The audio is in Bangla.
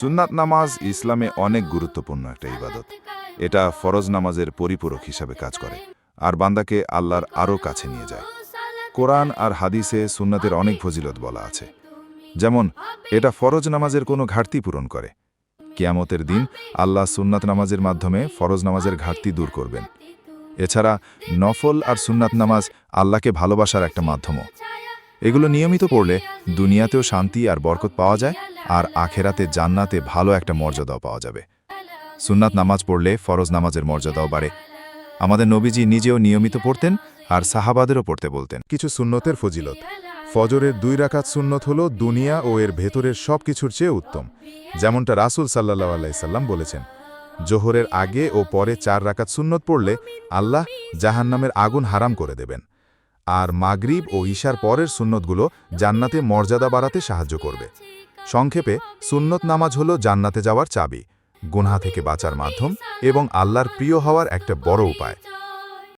সুন্নাত নামাজ ইসলামে অনেক গুরুত্বপূর্ণ একটা ইবাদত। এটা ফরজ নামাজের পরিপূরক হিসাবে কাজ করে, আর বান্দাকে আল্লাহর আরও কাছে নিয়ে যায়। কোরআন আর হাদিসে সুন্নাতের অনেক ফজিলত বলা আছে। যেমন, এটা ফরজ নামাজের কোনো ঘাটতি পূরণ করে। কিয়ামতের দিন আল্লাহ সুন্নাত নামাজের মাধ্যমে ফরজ নামাজের ঘাটতি দূর করবেন। এছাড়া, নফল আর সুন্নাত নামাজ আল্লাহকে ভালোবাসার একটা মাধ্যমও। এগুলো নিয়মিত পড়লে দুনিয়াতেও শান্তি আর বরকত পাওয়া যায় আর আখেরাতে জান্নাতে ভালো একটা মর্যাদাও পাওয়া যাবে। সুন্নাত নামাজ পড়লে ফরজ নামাজের মর্যাদাও বাড়ে। আমাদের নবীজি নিজেও নিয়মিত পড়তেন আর সাহাবাদেরও পড়তে বলতেন। কিছু সুন্নতের ফজিলত। ফজরের দুই রাকাত সুন্নত হল দুনিয়া ও এর ভেতরের সব কিছুর চেয়ে উত্তম। যেমনটা রাসুল সাল্লাহ আলাইসাল্লাম বলেছেন, জোহরের আগে ও পরে চার রাকাত সুন্নত পড়লে আল্লাহ জাহান্নামের আগুন হারাম করে দেবেন। আর মাগরিব ও ঈশার পরের সুন্নতগুলো জান্নাতে মর্যাদা বাড়াতে সাহায্য করবে। সংক্ষেপে, সুন্নত নামাজ হল জান্নাতে যাওয়ার চাবি, গুনহা থেকে বাঁচার মাধ্যম এবং আল্লাহর প্রিয় হওয়ার একটা বড় উপায়।